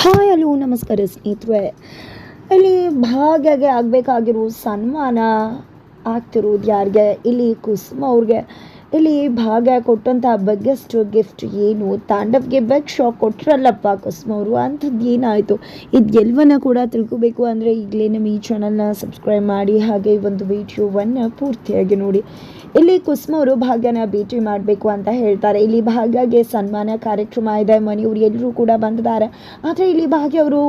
Hi hello ನಮಸ್ಕಾರ ಸ್ನೇಹಿತರೆ. ಇಲ್ಲಿ ಭಾಗ್ಯಗೆ ಆಗಬೇಕಾಗಿರೋ ಸನ್ಮಾನ ಆಗ್ತಿರೋದು ಯಾರಿಗೆ? ಇಲ್ಲಿ ಕುಸುಮ ಅವ್ರಿಗೆ. ಇಲ್ಲಿ ಭಾಗ್ಯ ಕೊಟ್ಟಂಥ ಬಿಗ್ಗೆಸ್ಟ್ ಗಿಫ್ಟ್ ಏನು? ತಾಂಡವ್ಗೆ ಬೆಗ್ ಶಾಕ್ ಕೊಟ್ರಲ್ಲಪ್ಪ, ಕುಸ್ಮ ಅವರು. ಅಂಥದ್ದು ಏನಾಯಿತು? ಇದು ಎಲ್ಲವನ್ನ ಕೂಡ ತಿಳ್ಕೊಬೇಕು ಅಂದರೆ ಈಗಲೇ ನಮ್ಮ ಈ ಚಾನಲ್ನ ಸಬ್ಸ್ಕ್ರೈಬ್ ಮಾಡಿ, ಹಾಗೆ ಈ ಒಂದು ವಿಡಿಯೋವನ್ನು ಪೂರ್ತಿಯಾಗಿ ನೋಡಿ. ಇಲ್ಲಿ ಕುಸ್ಮ ಅವರು ಭಾಗ್ಯನ ಭೇಟಿ ಮಾಡಬೇಕು ಅಂತ ಹೇಳ್ತಾರೆ. ಇಲ್ಲಿ ಭಾಗ್ಯಗೆ ಸನ್ಮಾನ ಕಾರ್ಯಕ್ರಮ ಇದೆ, ಮನೆಯವರು ಎಲ್ಲರೂ ಕೂಡ ಬಂದಿದ್ದಾರೆ. ಆದರೆ ಇಲ್ಲಿ ಭಾಗ್ಯ ಅವರು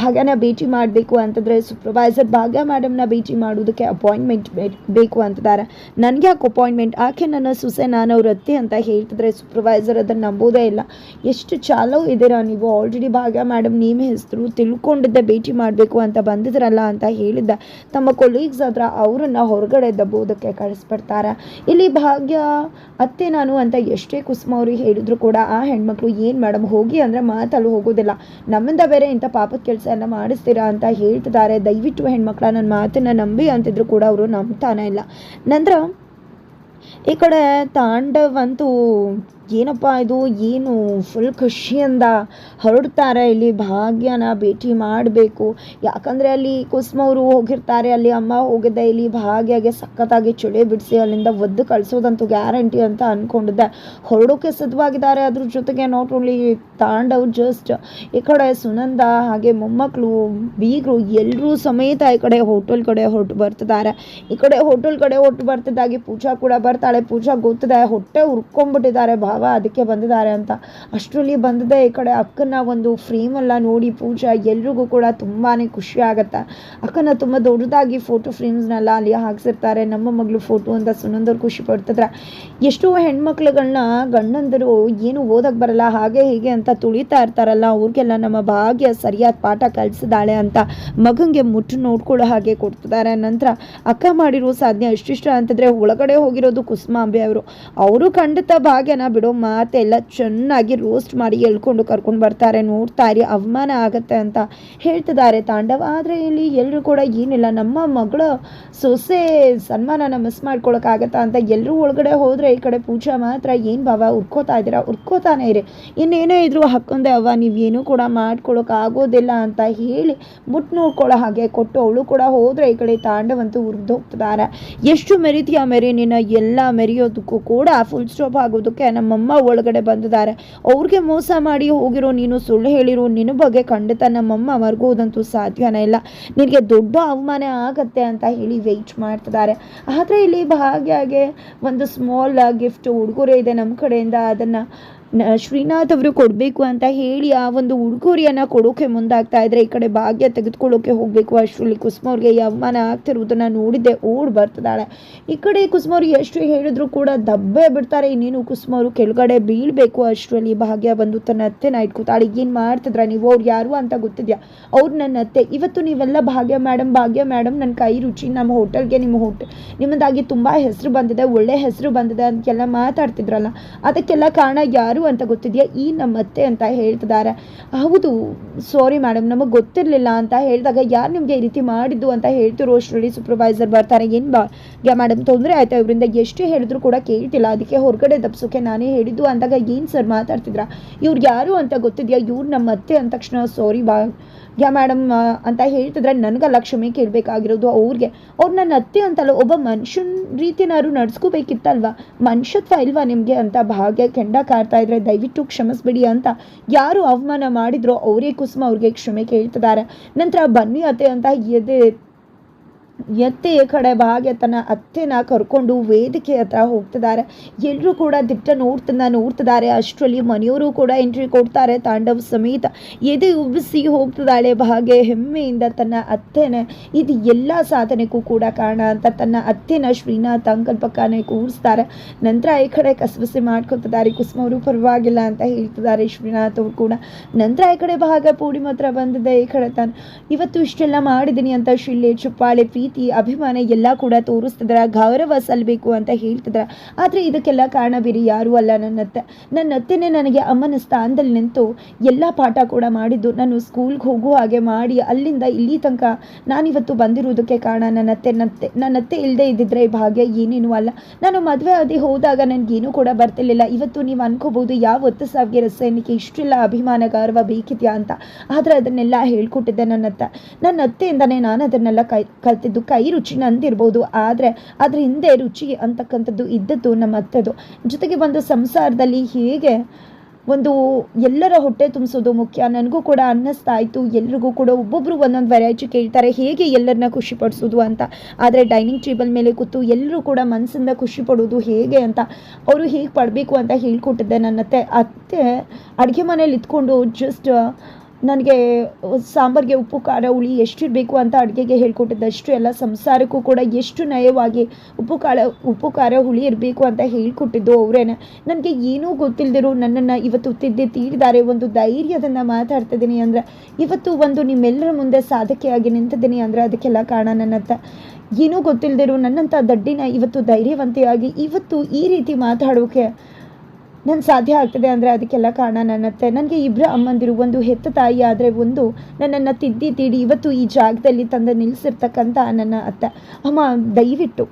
ಭಾಗ್ಯನ ಭೇಟಿ ಮಾಡಬೇಕು ಅಂತಂದರೆ ಸೂಪರ್ವೈಸರ್ ಭಾಗ್ಯ ಮೇಡಮ್ನ ಭೇಟಿ ಮಾಡೋದಕ್ಕೆ ಅಪಾಯಿಂಟ್ಮೆಂಟ್ ಬೇಕು ಅಂತಿದ್ದಾರೆ. ನನಗೆ ಯಾಕೆ ಅಪಾಯಿಂಟ್ಮೆಂಟ್ ಆಕೆ ನನ್ನ ಸೊಸೆ ನಾನು ವೃತ್ತಿ ಅಂತ ಹೇಳ್ತಿದ್ರೆ ಸೂಪರ್ವೈಸರ್ ಅದನ್ನು ನಂಬೋದೇ ಇಲ್ಲ. ಎಷ್ಟು ಚಾಲೋ ಇದ್ದೀರಾ ನೀವು? ಆಲ್ರೆಡಿ ಭಾಗ್ಯ ಮೇಡಮ್ ನಿಮ್ಮ ಹೆಸರು ತಿಳ್ಕೊಂಡಿದ್ದೆ ಭೇಟಿ ಮಾಡಬೇಕು ಅಂತ ಬಂದಿದ್ರಲ್ಲ ಅಂತ ಹೇಳಿದ್ದ. ತಮ್ಮ ಕೊಲೀಗ್ಸ್ ಹತ್ರ ಅವರನ್ನು ಹೊರಗಡೆ ದಬ್ಬೋದಕ್ಕೆ ಕಳಿಸ್ಬಿಡ್ತಾರೆ? ಇಲ್ಲಿ ಭಾಗ್ಯ, ಅತ್ತೆ ನಾನು ಅಂತ ಎಷ್ಟೇ ಕುಸುಮ ಅವ್ರಿಗೆ ಹೇಳಿದ್ರು ಕೂಡ ಆ ಹೆಣ್ಮಕ್ಳು ಏನು ಮೇಡಮ್ ಹೋಗಿ ಅಂದರೆ ಮಾತಲ್ಲಿ ಹೋಗೋದಿಲ್ಲ. ನಮ್ಮಿಂದ ಬೇರೆ ಇಂಥ ಪಾಪದ ಕೆಲಸ ಎಲ್ಲ ಮಾಡಿಸ್ತೀರಾ ಅಂತ ಹೇಳ್ತಿದ್ದಾರೆ. ದಯವಿಟ್ಟು ಹೆಣ್ಮಕ್ಳ ನನ್ನ ಮಾತನ್ನು ನಂಬಿ ಅಂತಿದ್ರು ಕೂಡ ಅವರು ನಂಬ್ತಾನೆ ಇಲ್ಲ. ನಂತರ ಈ ಕಡೆ ತಾಂಡವಂತೂ ಏನಪ್ಪ ಇದು? ಏನು ಫುಲ್ ಖುಷಿಯಿಂದ ಹೊರಡ್ತಾರೆ ಇಲ್ಲಿ ಭಾಗ್ಯನ ಭೇಟಿ ಮಾಡಬೇಕು. ಯಾಕಂದರೆ ಅಲ್ಲಿ ಕುಸುಮ ಅವರು ಹೋಗಿರ್ತಾರೆ, ಅಲ್ಲಿ ಅಮ್ಮ ಹೋಗಿದ್ದೆ ಇಲ್ಲಿ ಭಾಗ್ಯಗೆ ಸಖತ್ತಾಗಿ ಚಳಿ ಬಿಡಿಸಿ ಅಲ್ಲಿಂದ ಒದ್ದು ಕಳಿಸೋದಂತೂ ಗ್ಯಾರಂಟಿ ಅಂತ ಅಂದ್ಕೊಂಡಿದ್ದೆ ಹೊರಡೋಕೆ ಸಿದ್ಧವಾಗಿದ್ದಾರೆ, ಅದ್ರ ಜೊತೆಗೆ ನಾಟ್ ಓನ್ಲಿ ತಾಂಡವ್ ಜಸ್ಟ್ ಈ ಕಡೆ ಸುನಂದ ಹಾಗೆ ಮೊಮ್ಮಕ್ಕಳು ಬೀಗರು ಎಲ್ಲರೂ ಸಮೇತ ಈ ಕಡೆ ಹೋಟೆಲ್ ಕಡೆ ಹೊರಟು ಬರ್ತಿದ್ದಾರೆ. ಈ ಕಡೆ ಹೋಟೆಲ್ ಕಡೆ ಹೊರಟು ಬರ್ತಿದ್ದಾಗೆ ಪೂಜಾ ಕೂಡ ಬರ್ತಾಳೆ. ಪೂಜಾ ಗೊತ್ತಿದೆ, ಹೊಟ್ಟೆ ಉರ್ಕೊಂಡ್ಬಿಟ್ಟಿದ್ದಾರೆ. ಭಾವ ಅದಕ್ಕೆ ಬಂದಿದ್ದಾರೆ ಅಂತ. ಅಷ್ಟರಲ್ಲಿ ಬಂದಿದೆ ಈ ಕಡೆ ಅಕ್ಕನ ಒಂದು ಫ್ರೇಮೆಲ್ಲ ನೋಡಿ ಪೂಜಾ ಎಲ್ರಿಗೂ ಕೂಡ ತುಂಬಾ ಖುಷಿ ಆಗುತ್ತೆ. ಅಕ್ಕನ ತುಂಬ ದೊಡ್ಡದಾಗಿ ಫೋಟೋ ಫ್ರೇಮ್ಸ್ನೆಲ್ಲ ಅಲ್ಲಿ ಹಾಕ್ಸಿರ್ತಾರೆ. ನಮ್ಮ ಮಗಳು ಫೋಟೋ ಅಂತ ಸುನಂದರು ಖುಷಿ ಪಡ್ತಿದ್ರೆ. ಎಷ್ಟೋ ಹೆಣ್ಮಕ್ಳುಗಳನ್ನ ಗಂಡಂದರು ಏನು ಓದಕ್ಕೆ ಬರಲ್ಲ, ಹಾಗೆ ಹೀಗೆ ಅಂತ ತುಳಿತಾ ಇರ್ತಾರಲ್ಲ, ಅವ್ರಿಗೆಲ್ಲ ನಮ್ಮ ಭಾಗ್ಯ ಸರಿಯಾದ ಪಾಠ ಕಲಿಸಿದಾಳೆ ಅಂತ ಮಗಂಗೆ ಮುಟ್ಟು ನೋಡ್ಕೊಳ್ಳೋ ಹಾಗೆ ಕೊಡ್ತಿದ್ದಾರೆ. ನಂತರ ಅಕ್ಕ ಮಾಡಿರೋ ಸಾಧ್ಯ ಇಷ್ಟಿಷ್ಟ ಅಂತಂದರೆ ಒಳಗಡೆ ಹೋಗಿರೋದು ಕುಸುಮಾಂಬೆ ಅವರು. ಅವರು ಖಂಡಿತ ಭಾಗ್ಯನ ಬಿಡೋ. ಮಾತೆಲ್ಲ ಚೆನ್ನಾಗಿ ರೋಸ್ಟ್ ಮಾಡಿ ಎಳ್ಕೊಂಡು ಕರ್ಕೊಂಡು ಬರ್ತಾರೆ. ನೋಡ್ತಾ ಇರಿ, ಅವಮಾನ ಆಗತ್ತೆ ಅಂತ ಹೇಳ್ತಿದ್ದಾರೆ ತಾಂಡವ. ಆದರೆ ಇಲ್ಲಿ ಎಲ್ಲರೂ ಕೂಡ ಏನಿಲ್ಲ. ನಮ್ಮ ಮಗಳ ಸೊಸೆ ಸನ್ಮಾನನ ಮಿಸ್ ಮಾಡ್ಕೊಳಕ್ಕಾಗತ್ತಾ ಅಂತ ಎಲ್ಲರೂ ಒಳಗಡೆ ಹೋದರೆ ಈ ಕಡೆ ಪೂಜಾ ಮಾತ್ರ ಏನು ಬಾವ ಉರ್ಕೋತಾ ಇದ್ದೀರಾ? ಉರ್ಕೋತಾನೆ ಇರಿ. ಇನ್ನೇನೇ ಇದ್ರು ಹಾಕೊಂಡೆ ಅವ್ವ, ನೀವೇನು ಕೂಡ ಆಗೋದಿಲ್ಲ ಅಂತ ಹೇಳಿ ಮುಟ್ಟು ನೋಡ್ಕೊಳ್ಳೋ ಹಾಗೆ ಕೊಟ್ಟು ಅವಳು ಕೂಡ ಹೋದರೆ ಈ ಕಡೆ ತಾಂಡವಂತೂ ಉರಿದು ಹೋಗ್ತಿದ್ದಾರೆ. ಎಷ್ಟು ಮೆರಿತೀಯ ಮೆರಿ, ನಿನ್ನ ಎಲ್ಲ ಮೆರೆಯೋದಕ್ಕೂ ಕೂಡ ಫುಲ್ ಸ್ಟಾಪ್ ಆಗೋದಕ್ಕೆ ನಮ್ಮಮ್ಮ ಒಳಗಡೆ ಬಂದಿದ್ದಾರೆ. ಅವ್ರಿಗೆ ಮೋಸ ಮಾಡಿ ಹೋಗಿರೋ ನೀನು ಸುಳ್ಳು ಹೇಳಿರೋ, ನಿನ್ನ ಬಗ್ಗೆ ಖಂಡಿತ ನಮ್ಮಮ್ಮ ಮರ್ಗೋದಂತೂ ಸಾಧ್ಯನೇ ಇಲ್ಲ. ನಿನಗೆ ದೊಡ್ಡ ಅವಮಾನ ಆಗತ್ತೆ ಅಂತ ಹೇಳಿ ವೆಯ್ಟ್ ಮಾಡ್ತಿದ್ದಾರೆ. ಆದರೆ ಇಲ್ಲಿ ಭಾಗ್ಯಾಗೆ ಒಂದು ಸ್ಮಾಲ್ ಗಿಫ್ಟ್ ಉಡುಗೊರೆ ಇದೆ ನಮ್ಮ ಕಡೆಯಿಂದ. ಅದನ್ನು ಶ್ರೀನಾಥ್ ಅವರು ಕೊಡಬೇಕು ಅಂತ ಹೇಳಿ ಆ ಒಂದು ಉಡುಗೊರೆಯನ್ನು ಕೊಡೋಕೆ ಮುಂದಾಗ್ತಾ ಇದ್ರೆ ಈ ಕಡೆ ಭಾಗ್ಯ ತೆಗೆದುಕೊಳ್ಳೋಕೆ ಹೋಗಬೇಕು. ಅಷ್ಟರಲ್ಲಿ ಕುಸುಮ ಅವ್ರಿಗೆ ಈ ಅವಮಾನ ಆಗ್ತಿರೋದನ್ನ ನೋಡಿದ್ದೆ, ಓಡ್ ಬರ್ತದಾಳೆ ಈ ಕಡೆ ಕುಸುಮ ಅವ್ರಿಗೆ ಎಷ್ಟು ಹೇಳಿದ್ರು ಕೂಡ ದಬ್ಬೆ ಬಿಡ್ತಾರೆ. ಇನ್ನೇನು ಕುಸುಮ ಅವರು ಕೆಳಗಡೆ ಬೀಳಬೇಕು. ಅಷ್ಟರಲ್ಲಿ ಭಾಗ್ಯ ಬಂದು ತನ್ನ ಅತ್ತೆನ ಇಟ್ಕೋತಾಳೆ ಏನು ಮಾಡ್ತಿದ್ರ ನೀವು? ಅವ್ರು ಯಾರು ಅಂತ ಗೊತ್ತಿದ್ಯಾ? ಅವ್ರು ನನ್ನ ಅತ್ತೆ. ಇವತ್ತು ನೀವೆಲ್ಲ ಭಾಗ್ಯ ಮೇಡಮ್ ಭಾಗ್ಯ ಮೇಡಮ್ ನನ್ನ ಕೈ ರುಚಿ, ನಮ್ಮ ಹೋಟೆಲ್ಗೆ ನಿಮ್ಮ ಹೋಟೆಲ್ ನಿಮ್ಮದಾಗಿ ತುಂಬ ಹೆಸರು ಬಂದಿದೆ, ಒಳ್ಳೆ ಹೆಸರು ಬಂದಿದೆ ಅಂತೆಲ್ಲ ಮಾತಾಡ್ತಿದ್ರಲ್ಲ. ಅದಕ್ಕೆಲ್ಲ ಕಾರಣ ಯಾರು? ಅಂತ ಗೊತ್ತಿದೆಯಾ? ಈ ನಮ್ಮ ಅತ್ತೆ ಅಂತ ಹೇಳ್ತಿದ್ದಾರೆ ಹೌದು ಸಾರಿ ಮೇಡಮ್ ನಮಗೆ ಗೊತ್ತಿರಲಿಲ್ಲ ಅಂತ ಹೇಳಿದಾಗ ಯಾರು ನಿಮಗೆ ಈ ರೀತಿ ಮಾಡಿದ್ದು ಅಂತ ಹೇಳ್ತಿರೋ ಅಷ್ಟರಲ್ಲಿ ಸೂಪರ್ವೈಸರ್ ಬರ್ತಾರೆ. ಏನು ಬಾ ಮೇಡಮ್ ತೊಂದರೆ ಆಯ್ತಾ? ಇವರಿಂದ ಎಷ್ಟು ಹೇಳಿದ್ರು ಕೂಡ ಕೇಳ್ತಿಲ್ಲ. ಅದಕ್ಕೆ ಹೊರಗಡೆ ದಪ್ಸೋಕೆ ನಾನೇ ಹೇಳಿದ್ದು ಅಂದಾಗ ಏನು ಸರ್ ಮಾತಾಡ್ತಿದ್ರ? ಇವ್ರು ಯಾರು ಅಂತ ಗೊತ್ತಿದೆಯಾ? ಇವ್ರು ನಮ್ಮ ಅತ್ತೆ ಅಂದ ತಕ್ಷಣ ಸಾರಿ ಬಾ ಯಾ ಮೇಡಮ್ ಅಂತ ಹೇಳ್ತಿದ್ರೆ ನನಗಲ್ಲ ಕ್ಷಮೆ ಕೇಳಬೇಕಾಗಿರೋದು ಅವ್ರಿಗೆ. ಅವ್ರು ನನ್ನ ಅತ್ತೆ ಅಂತಲ್ಲ, ಒಬ್ಬ ಮನುಷ್ಯನ ರೀತಿನಾದ್ರು ನಡ್ಸ್ಕೋಬೇಕಿತ್ತಲ್ವಾ? ಮನುಷ್ಯತ್ವ ಇಲ್ವಾ ನಿಮಗೆ ಅಂತ ಭಾಗ್ಯ ಕೆಂಡ ಕಾರ್ತಾ ಇದ್ರೆ ದಯವಿಟ್ಟು ಕ್ಷಮಿಸ್ಬಿಡಿ ಅಂತ ಯಾರು ಅವಮಾನ ಮಾಡಿದ್ರೋ ಅವರೇ ಕುಸುಮ ಅವ್ರಿಗೆ ಕ್ಷಮೆ ಕೇಳ್ತಿದ್ದಾರೆ. ನಂತರ ಬನ್ನಿ ಅತ್ತೆ ಅಂತ ಎದೆ ಎತ್ತೆ ಕಡೆ ಭಾಗ್ಯ ತನ್ನ ಅತ್ತೆನ ಕರ್ಕೊಂಡು ವೇದಿಕೆ ಹತ್ರ ಹೋಗ್ತಿದ್ದಾರೆ. ಎಲ್ಲರೂ ಕೂಡ ದಿಟ್ಟ ನೋಡ್ತನ ನೋಡ್ತಿದ್ದಾರೆ. ಅಷ್ಟರಲ್ಲಿ ಮನೆಯವರು ಕೂಡ ಎಂಟ್ರಿ ಕೊಡ್ತಾರೆ. ತಾಂಡವ್ ಸಮೇತ ಎದೆ ಉಬ್ಬಿಸಿ ಹೋಗ್ತಿದ್ದಾಳೆ ಭಾಗ್ಯ. ಹೆಮ್ಮೆಯಿಂದ ತನ್ನ ಅತ್ತೆನ, ಇದು ಎಲ್ಲ ಸಾಧನೆಗೂ ಕೂಡ ಕಾರಣ ಅಂತ ತನ್ನ ಅತ್ತೆನ ಶ್ರೀನಾಥ್ ಅಂಕಲ್ ಪಕ್ಕನೇ ಕೂರಿಸ್ತಾರೆ. ನಂತರ ಈ ಕಡೆ ಕಸಬಸಿ ಮಾಡ್ಕೊತಿದ್ದಾರೆ. ಕುಸುಮವರು ಪರವಾಗಿಲ್ಲ ಅಂತ ಹೇಳ್ತಿದ್ದಾರೆ ಶ್ರೀನಾಥ್ ಅವರು ಕೂಡ. ನಂತರ ಈ ಕಡೆ ಭಾಗ ಪೂರ್ಣಿಮ ಹತ್ರ ಬಂದಿದೆ. ಈ ಕಡೆ ತಾನು, ಇವತ್ತು ಇಷ್ಟೆಲ್ಲ ಮಾಡಿದ್ದೀನಿ ಅಂತ ಶಿಳ್ಳೆ ಚುಪ್ಪಾಳೆ ಪೀ ಪ್ರೀತಿ ಅಭಿಮಾನ ಎಲ್ಲ ಕೂಡ ತೋರಿಸ್ತಿದ್ರ ಗೌರವ ಸಲ್ಲಬೇಕು ಅಂತ ಹೇಳ್ತಿದ್ರ. ಆದರೆ ಇದಕ್ಕೆಲ್ಲ ಕಾರಣ ಬೇರೆ ಯಾರೂ ಅಲ್ಲ. ನನ್ನ ಅತ್ತೆನೇ ನನಗೆ ಅಮ್ಮನ ಸ್ಥಾನದಲ್ಲಿ ನಿಂತು ಎಲ್ಲ ಪಾಠ ಕೂಡ ಮಾಡಿದ್ದು. ನಾನು ಸ್ಕೂಲ್ಗೆ ಹೋಗುವ ಹಾಗೆ ಮಾಡಿ ಅಲ್ಲಿಂದ ಇಲ್ಲಿ ತನಕ ನಾನಿವತ್ತು ಬಂದಿರೋದಕ್ಕೆ ಕಾರಣ ನನ್ನ ಅತ್ತೆ ನತ್ತೆ ನನ್ನ ಅತ್ತೆ ಇಲ್ಲದೆ ಇದ್ದಿದ್ರೆ ಈ ಭಾಗ್ಯ ಏನೇನೂ ಅಲ್ಲ. ನಾನು ಮದುವೆ ಆದಿ ಹೋದಾಗ ನನಗೇನೂ ಕೂಡ ಬರ್ತಿರ್ಲಿಲ್ಲ. ಇವತ್ತು ನೀವು ಅನ್ಕೋಬಹುದು ಯಾವ ಹೊತ್ತು ಸಾವಿಗೆ ರಸಾಯನಿಕೆ ಇಷ್ಟೆಲ್ಲ ಅಭಿಮಾನ, ಗೌರವ ಬೇಕಿದ್ಯಾ ಅಂತ. ಆದರೆ ಅದನ್ನೆಲ್ಲ ಹೇಳ್ಕೊಟ್ಟಿದ್ದೆ ನನ್ನ ಅತ್ತೆ. ನನ್ನ ಅತ್ತೆಯಿಂದನೇ ನಾನು ಅದನ್ನೆಲ್ಲ ಕೈ ಕಲ್ತಿದ್ದು. ಕೈ ರುಚಿ ನಂದಿರ್ಬೋದು. ಆದರೆ ಅದ್ರ ಹಿಂದೆ ರುಚಿ ಅಂತಕ್ಕಂಥದ್ದು ಇದ್ದದ್ದು ನಮ್ಮ ಅತ್ತೆದು ಜೊತೆಗೆ ಒಂದು ಸಂಸಾರದಲ್ಲಿ ಹೇಗೆ ಒಂದು ಎಲ್ಲರ ಹೊಟ್ಟೆ ತುಂಬಿಸೋದು ಮುಖ್ಯ. ನನಗೂ ಕೂಡ ಅನ್ನಿಸ್ತಾ ಇತ್ತು ಎಲ್ರಿಗೂ ಕೂಡ ಒಬ್ಬೊಬ್ಬರು ಒಂದೊಂದು ವೆರೈಟಿ ಕೇಳ್ತಾರೆ. ಹೇಗೆ ಎಲ್ಲರನ್ನ ಖುಷಿಪಡಿಸೋದು ಅಂತ. ಆದರೆ ಡೈನಿಂಗ್ ಟೇಬಲ್ ಮೇಲೆ ಕೂತು ಎಲ್ಲರೂ ಕೂಡ ಮನಸ್ಸಿಂದ ಖುಷಿ ಪಡೋದು ಹೇಗೆ ಅಂತ ಅವರು ಹೇಗೆ ಪಡಬೇಕು ಅಂತ ಹೇಳ್ಕೊಟ್ಟಿದ್ದೆ ನನ್ನ ಅತ್ತೆ ಅತ್ತೆ ಅಡುಗೆ ಮನೇಲಿ ಇದ್ಕೊಂಡು ಜಸ್ಟ್ ನನಗೆ ಸಾಂಬಾರಿಗೆ ಉಪ್ಪು, ಖಾರ, ಹುಳಿ ಎಷ್ಟಿರಬೇಕು ಅಂತ ಅಡುಗೆಗೆ ಹೇಳ್ಕೊಟ್ಟಿದ್ದಷ್ಟು ಎಲ್ಲ ಸಂಸಾರಕ್ಕೂ ಕೂಡ ಎಷ್ಟು ನಯವಾಗಿ ಉಪ್ಪು, ಖಾರ ಉಪ್ಪು, ಖಾರ, ಹುಳಿ ಇರಬೇಕು ಅಂತ ಹೇಳ್ಕೊಟ್ಟಿದ್ದು ಅವರೇನ. ನನಗೆ ಏನೂ ಗೊತ್ತಿಲ್ಲದಿರೋ ನನ್ನನ್ನು ಇವತ್ತು ತಿದ್ದಿ ತೀರಿದ್ದಾರೆ. ಒಂದು ಧೈರ್ಯದನ್ನು ಮಾತಾಡ್ತಿದ್ದೀನಿ ಅಂದರೆ ಇವತ್ತು ಒಂದು ನಿಮ್ಮೆಲ್ಲರ ಮುಂದೆ ಸಾಧಕೆಯಾಗಿ ನಿಂತಿದ್ದೀನಿ ಅಂದರೆ ಅದಕ್ಕೆಲ್ಲ ಕಾರಣ ನನ್ನ ಹತ್ರ ಏನೂ ಗೊತ್ತಿಲ್ಲದಿರೋ ನನ್ನಂಥ ದಡ್ಡಿನ ಇವತ್ತು ಧೈರ್ಯವಂತೆಯಾಗಿ ಇವತ್ತು ಈ ರೀತಿ ಮಾತಾಡೋಕೆ ನನ್ನ ಸಾಧ್ಯ ಆಗ್ತದೆ ಅಂದರೆ ಅದಕ್ಕೆಲ್ಲ ಕಾರಣ ನನ್ನತ್ತೆ ನನಗೆ ಇಬ್ಬರು ಅಮ್ಮಂದಿರು, ಒಂದು ಹೆತ್ತ ತಾಯಿ ಆದರೆ ಒಂದು ನನ್ನನ್ನು ತಿದ್ದಿ ತೀಡಿ ಇವತ್ತು ಈ ಜಾಗದಲ್ಲಿ ತಂದು ನಿಲ್ಲಿಸಿರ್ತಕ್ಕಂಥ ನನ್ನ ಅತ್ತೆ. ಅಮ್ಮ, ದಯವಿಟ್ಟು.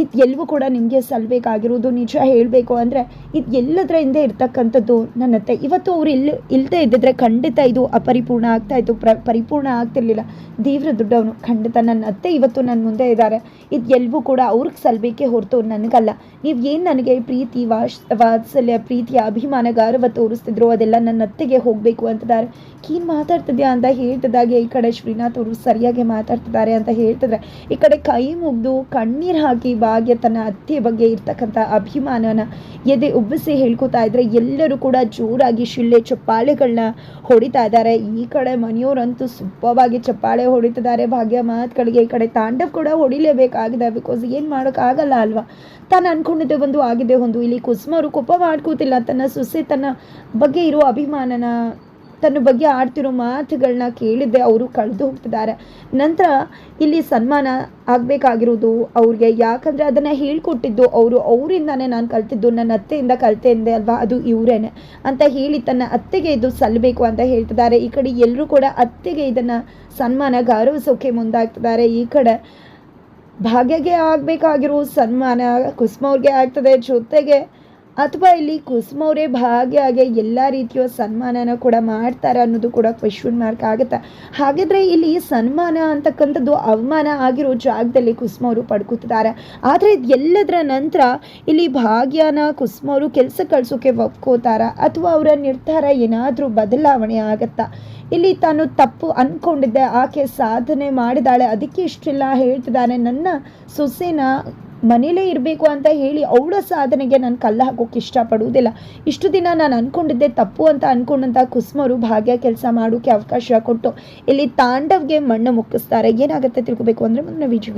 ಇದು ಎಲ್ಲವೂ ಕೂಡ ನಿಮಗೆ ಸಲ್ಲಬೇಕಾಗಿರೋದು ನಿಜ ಹೇಳಬೇಕು ಅಂದರೆ ಇದು ಎಲ್ಲದರ ಹಿಂದೆ ಇರ್ತಕ್ಕಂಥದ್ದು ನನ್ನತ್ತೆ ಇವತ್ತು ಅವ್ರು ಇಲ್ಲಿ ಇಲ್ಲದೆ ಇದ್ದಿದ್ರೆ ಖಂಡಿತ ಇದು ಅಪರಿಪೂರ್ಣ ಆಗ್ತಾ ಇತ್ತು. ಪ್ರ, ಪರಿಪೂರ್ಣ ಆಗ್ತಿರ್ಲಿಲ್ಲ. ದೇವ್ರ ದುಡ್ಡವನು. ಖಂಡಿತ ನನ್ನ ಅತ್ತೆ ಇವತ್ತು ನನ್ನ ಮುಂದೆ ಇದ್ದಾರೆ ಇದು ಎಲ್ಲವೂ ಕೂಡ ಅವ್ರಿಗೆ ಸಲ್ಲಬೇಕೇ ಹೊರತು ನನಗಲ್ಲ. ನೀವು ಏನು ನನಗೆ ಪ್ರೀತಿ ವಾಶ್ ವಾತ್ಸಲ್ಯ, ಪ್ರೀತಿಯ ಅಭಿಮಾನ, ಗೌರವ ತೋರಿಸ್ತಿದ್ರು ಅದೆಲ್ಲ ನನ್ನ ಅತ್ತೆಗೆ ಹೋಗಬೇಕು ಅಂತಿದ್ದಾರೆ ಏನು ಮಾತಾಡ್ತಿದ್ಯಾ ಅಂತ ಹೇಳ್ತಿದ್ದಾಗೆ. ಈ ಕಡೆ ಶ್ರೀನಾಥ್ ಅವರು ಸರಿಯಾಗಿ ಮಾತಾಡ್ತಿದ್ದಾರೆ ಅಂತ ಹೇಳ್ತಿದ್ರೆ. ಈ ಕಡೆ ಕೈ ಮುಗ್ದು ಕಣ್ಣೀರು ಹಾಕಿ ಭಾಗ್ಯ ತನ್ನ ಅತ್ತೆ ಬಗ್ಗೆ ಇರ್ತಕ್ಕಂಥ ಅಭಿಮಾನನ ಎದೆ ಉಬ್ಬಿಸಿ ಹೇಳ್ಕೊತಾ ಇದ್ರೆ ಎಲ್ಲರೂ ಕೂಡ ಜೋರಾಗಿ ಶಿಳ್ಳೆ ಚಪ್ಪಾಳೆಗಳನ್ನ ಹೊಡಿತಾ ಇದ್ದಾರೆ. ಈ ಕಡೆ ಮನೆಯವರಂತೂ ಸುಪ್ಪವಾಗಿ ಚಪ್ಪಾಳೆ ಹೊಡಿತಿದ್ದಾರೆ. ಭಾಗ್ಯ ಮಾತುಗಳಿಗೆ ಈ ಕಡೆ ತಾಂಡವ್ ಕೂಡ ಹೊಡಿಲೇಬೇಕಾಗಿದೆ. ಬಿಕಾಸ್ ಏನು ಮಾಡೋಕ್ಕಾಗಲ್ಲ ಅಲ್ವಾ? ತಾನು ಅನ್ಕೊಂಡಿದ್ದೆ ಒಂದು ಆಗಿದೆ, ಒಂದು. ಇಲ್ಲಿ ಕುಸುಮರು ಕೋಪ ಮಾಡ್ಕೋತಿಲ್ಲ. ತನ್ನ ಸೊಸೆ ತನ್ನ ಬಗ್ಗೆ ಇರೋ ಅಭಿಮಾನನ ತನ್ನ ಬಗ್ಗೆ ಆಡ್ತಿರೋ ಮಾತುಗಳನ್ನ ಕೇಳಿದ್ದೆ ಅವರು ಕಳೆದು ಹೋಗ್ತಿದ್ದಾರೆ. ನಂತರ ಇಲ್ಲಿ ಸನ್ಮಾನ ಆಗಬೇಕಾಗಿರೋದು ಅವ್ರಿಗೆ. ಯಾಕಂದರೆ ಅದನ್ನು ಹೇಳ್ಕೊಟ್ಟಿದ್ದು ಅವರು. ಅವರಿಂದಾನೇ ನಾನು ಕಲ್ತಿದ್ದು. ನನ್ನ ಅತ್ತೆಯಿಂದ ಕಲ್ತೆಂದೆ ಅಲ್ವಾ? ಅದು ಇವರೇನೆ ಅಂತ ಹೇಳಿ ತನ್ನ ಅತ್ತೆಗೆ ಇದು ಸಲ್ಲಬೇಕು ಅಂತ ಹೇಳ್ತಿದ್ದಾರೆ. ಈ ಕಡೆ ಎಲ್ಲರೂ ಕೂಡ ಅತ್ತೆಗೆ ಇದನ್ನು ಸನ್ಮಾನ ಗೌರವಿಸೋಕೆ ಮುಂದಾಗ್ತಿದ್ದಾರೆ. ಈ ಕಡೆ ಭಾಗ್ಯಗೆ ಆಗಬೇಕಾಗಿರೋ ಸನ್ಮಾನ ಕುಸುಮವ್ರಿಗೆ ಆಗ್ತದೆ. ಜೊತೆಗೆ ಅಥವಾ ಇಲ್ಲಿ ಕುಸುಮವ್ರೆ ಭಾಗ್ಯಗೆ ಎಲ್ಲ ರೀತಿಯ ಸನ್ಮಾನನ ಕೂಡ ಮಾಡ್ತಾರೆ ಅನ್ನೋದು ಕೂಡ ಕ್ವೆಶನ್ ಮಾರ್ಕ್ ಆಗುತ್ತೆ? ಹಾಗಿದ್ರೆ ಇಲ್ಲಿ ಸನ್ಮಾನ ಅಂತಕ್ಕಂಥದ್ದು ಅವಮಾನ ಆಗಿರೋ ಜಾಗದಲ್ಲಿ ಕುಸುಮವರು ಪಡ್ಕೊತಿದ್ದಾರೆ ಆದರೆ ಎಲ್ಲದರ ನಂತರ ಇಲ್ಲಿ ಭಾಗ್ಯನ ಕುಸುಮವರು ಕೆಲಸ ಕಳಿಸೋಕೆ ಒಪ್ಕೋತಾರ? ಅಥವಾ ಅವರ ನಿರ್ಧಾರ ಏನಾದರೂ ಬದಲಾವಣೆ ಆಗತ್ತಾ? ಇಲ್ಲಿ ತಾನು ತಪ್ಪು ಅಂದ್ಕೊಂಡಿದ್ದೆ ಆಕೆ ಸಾಧನೆ ಮಾಡಿದಾಳೆ, ಅದಕ್ಕೆ ಇಷ್ಟೆಲ್ಲ ಹೇಳ್ತಿದ್ದಾನೆ ನನ್ನ ಸೊಸೆನ ಮನೇಲೇ ಇರಬೇಕು ಅಂತ ಹೇಳಿ ಅವಳ ಸಾಧನೆಗೆ ನಾನು ಕಲ್ಲ ಹಾಕೋಕ್ಕೆ ಇಷ್ಟಪಡುವುದಿಲ್ಲ. ಇಷ್ಟು ದಿನ ನಾನು ಅಂದ್ಕೊಂಡಿದ್ದೆ ತಪ್ಪು ಅಂತ ಅಂದ್ಕೊಂಡಂಥ ಕುಸುಮರು ಭಾಗ್ಯ ಕೆಲಸ ಮಾಡೋಕ್ಕೆ ಅವಕಾಶ ಕೊಟ್ಟು ಇಲ್ಲಿ ತಾಂಡವ್ಗೆ ಮಣ್ಣು ಮುಕ್ಕಿಸ್ತಾರೆ. ಏನಾಗುತ್ತೆ ತಿಳ್ಕೊಬೇಕು ಅಂದರೆ ಮುಂದಿನ ವಿಜಯ